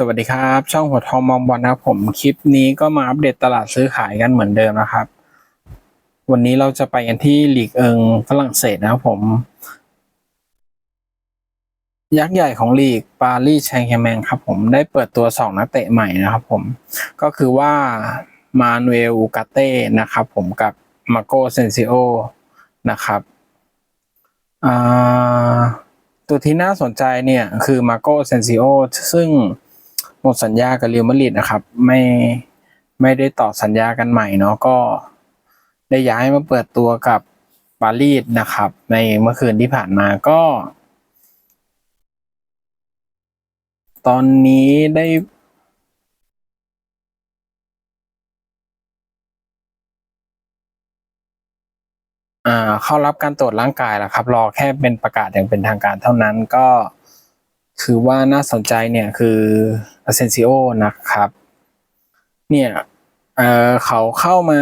สวัสดีครับ ช่องหัวทองมองบอลนะผมคลิปนี้ก็มาอัปเดตตลาดซื้อขายกันเหมือนเดิมนะครับ วันนี้เราจะไปกันที่ลีกเอิงฝรั่งเศสนะครับผม ยักษ์ใหญ่ของลีกปารีสแชงแคแมงครับผมได้เปิดตัวสองนักเตะใหม่นะครับผม ก็คือว่ามานูเอลอูกาเต้นะครับผมกับมาโกเซนซิโอนะครับอ่าตัวที่น่าสนใจเนี่ยคือมาโกเซนซิโอซึ่ง หมดสัญญากับเรอัลมาดริดนะครับ ไม่ไม่ได้ต่อสัญญากันใหม่เนาะก็ได้ย้ายมาเปิดตัวกับปารีสนะครับ ในเมื่อคืนที่ผ่านมาก็ ตอนนี้ได้อ่าเข้ารับการตรวจร่างกายแล้วครับ รอแค่เป็นประกาศอย่างเป็นทางการเท่านั้นก็คือว่าน่าสนใจเนี่ยคือ อเซนซิโอนะครับ เนี่ยเเขาเข้ามา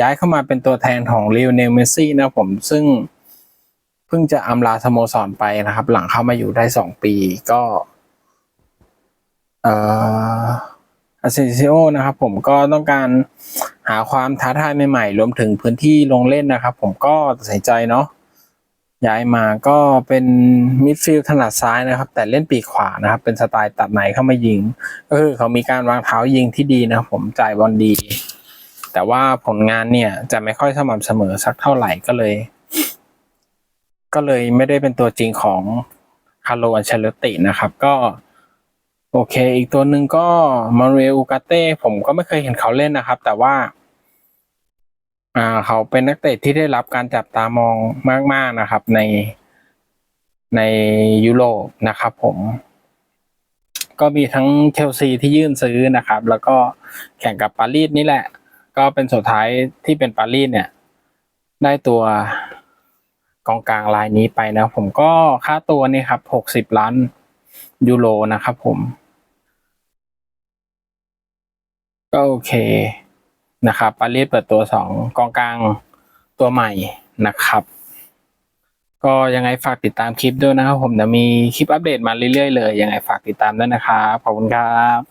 ย้ายเข้ามาเป็นตัวแทนของเลิโอเนลเมซี่นะผมซึ่งเพิ่งจะอำลาสโมสรไปนะครับ หลังเข้ามาอยู่ได้สองปีก็เอ่ออาเซนซิโอนะครับ ผมก็ต้องการหาความท้าทายใหม่ๆ รวมถึงพื้นที่ลงเล่นนะครับ ผมก็ตัดสินใจเนาะ ย้ายมาก็เป็นมิดฟิลด์ถนัดซ้ายนะครับ แต่เล่นปีกขวานะครับ เป็นสไตล์ตัดไหนเข้ามายิง ก็คือเขามีการวางเท้ายิงที่ดีนะครับผมจ่ายบอลดี แต่ว่าผลงานเนี่ยจะไม่ค่อยสม่ำเสมอสักเท่าไหร่ก็เลย ก็เลยไม่ได้เป็นตัวจริงของคาร์โลอันเชลตตินะครับ ก็โอเค อีกตัวหนึ่งก็มาเรลอูกาเต้ผมก็ไม่เคยเห็นเขาเล่นนะครับ แต่ว่า อ่าเขาเป็นนักเตะที่ได้รับการจับตามองมาก ๆนะครับ ในในยุโรปนะครับผม ก็มีทั้งเชลซีที่ยื่นซื้อนะครับ แล้วก็แข่งกับปารีสนี่แหละ ก็เป็นสุดท้ายที่เป็นปารีสเนี่ย ได้ตัวกองกลางรายนี้ไปนะผมก็ค่าตัวนี่ครับหกสิบล้านยูโรนะครับผม ก็โอเค นะครับปารีสเปิดตัวสองกองกลางตัวใหม่นะครับ ก็ยังไงฝากติดตามคลิปด้วยนะครับผมเดี๋ยวมีคลิปอัปเดตมาเรื่อยๆเลยยังไงฝากติดตามด้วยนะครับขอบคุณครับ